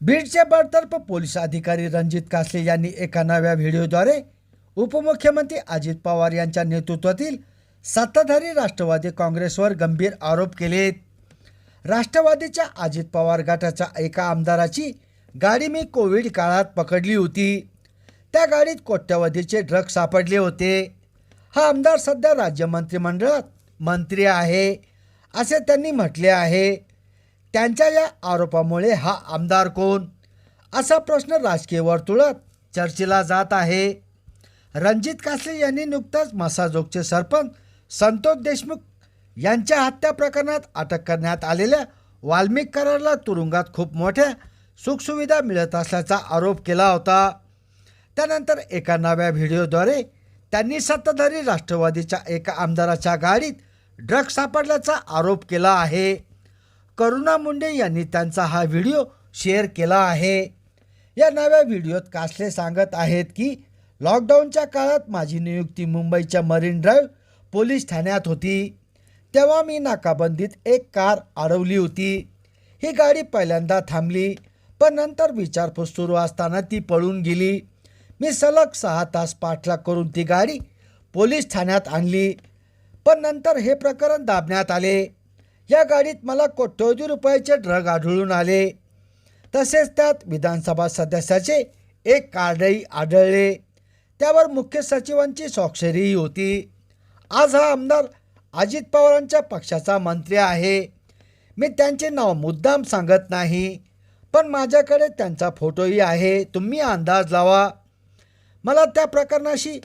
बीडचे बडतर्फ पोलीस अधिकारी रणजित कासले यांनी एका नव्या व्हिडिओद्वारे उपमुख्यमंत्री अजित पवार यांच्या नेतृत्वातील सत्ताधारी राष्ट्रवादी काँग्रेसवर गंभीर आरोप केलेत. राष्ट्रवादीच्या अजित पवार गटाच्या एका आमदाराची गाडी मी कोविड काळात पकडली होती. त्या गाडीत कोट्यवधीचे ड्रग सापडले होते. हा आमदार सध्या राज्य मंत्रिमंडळात मंत्री आहे असे त्यांनी म्हटले आहे. त्यांच्या या आरोपामुळे हा आमदार कोण? असा प्रश्न राजकीय वर्तुळात चर्चेला जात आहे. रणजित कासले यांनी नुकताच मसाजोगचे सरपंच संतोष देशमुख यांच्या हत्या प्रकरणात अटक करण्यात आलेल्या वाल्मिक करारला तुरुंगात खूप मोठ्या सुखसुविधा मिळत असल्याचा आरोप केला होता. त्यानंतर एका नव्या व्हिडिओद्वारे त्यांनी सत्ताधारी राष्ट्रवादीच्या एका आमदाराच्या गाडीत ड्रग्ज सापडल्याचा आरोप केला आहे. करुणा मुंडे यांनी त्यांचा हा व्हिडिओ शेअर केला आहे. या नव्या व्हिडिओत कासले सांगत आहेत की लॉकडाऊनच्या काळात माझी नियुक्ती मुंबईच्या मरीन ड्राईव्ह पोलीस ठाण्यात होती. तेव्हा मी नाकाबंदीत एक कार अडवली होती. ही गाडी पहिल्यांदा थांबली पण नंतर विचारपूस सुरू असताना ती पळून गेली. मी सलग सहा तास पाठलाग करून ती गाडी पोलीस ठाण्यात आणली पण नंतर हे प्रकरण दाबण्यात आले. या गाडीत मला कोट्यवधी रुपयाचे ड्रग आढळून आले. तसेच त्यात विधानसभा सदस्याचे एक कार्डही आढळले. त्यावर मुख्य सचिवांची स्वाक्षरीही होती. आज हा आमदार अजित पवारांच्या पक्षाचा मंत्री आहे. मी त्यांचे नाव मुद्दाम सांगत नाही पण माझ्याकडे त्यांचा फोटोही आहे. तुम्ही अंदाज लावा. मला त्या प्रकरणाशी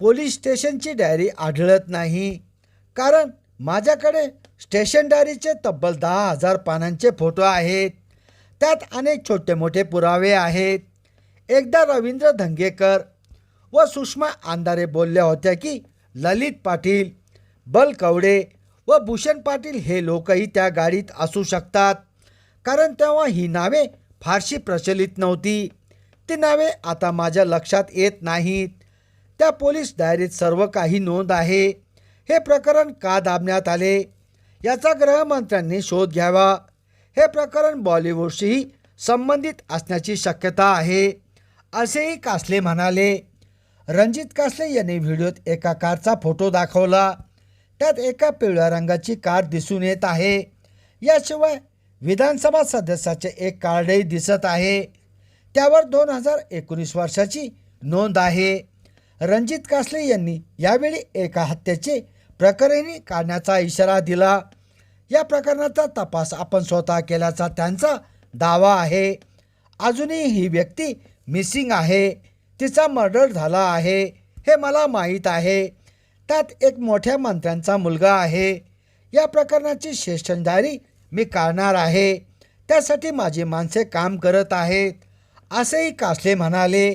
पोलीस स्टेशनची डायरी आढळत नाही कारण माझ्याकडे स्टेशन डायरीचे तब्बल दहा हजार पानांचे फोटो आहेत. त्यात अनेक छोटे मोठे पुरावे आहेत. एकदा रवींद्र धंगेकर व सुषमा अंधारे बोलल्या होत्या की ललित पाटील बलकवडे व भूषण पाटील हे लोकही त्या गाडीत असू शकतात. कारण तेव्हा ही नावे फारशी प्रचलित नव्हती. ती नावे आता माझ्या लक्षात येत नाहीत. त्या पोलीस डायरीत सर्व काही नोंद आहे. हे प्रकरण का दाबण्यात आले? याचा गृहमंत्र्यांनी शोध घ्यावा. हे प्रकरण बॉलिवूडशीही संबंधित असण्याची शक्यता आहे असेही कासले म्हणाले. रणजित कासले यांनी व्हिडिओत एका कारचा फोटो दाखवला. त्यात एका पिवळ्या रंगाची कार दिसून येत आहे. याशिवाय विधानसभा सदस्याचे एक कार्डही दिसत आहे. त्यावर दोन हजार एकोणीस वर्षाची नोंद आहे. रणजित कासले यांनी यावेळी एका हत्येचे प्रकरणी काढण्याचा इशारा दिला. या प्रकरणाचा तपास आपण स्वतः केल्याचा त्यांचा दावा आहे. अजूनही ही व्यक्ती मिसिंग आहे. तिचा मर्डर झाला आहे हे मला माहीत आहे. त्यात एक मोठ्या मंत्र्यांचा मुलगा आहे. या प्रकरणाची शेषणदारी मी काढणार आहे. त्यासाठी माझी माणसे काम करत आहेत असेही कासले म्हणाले.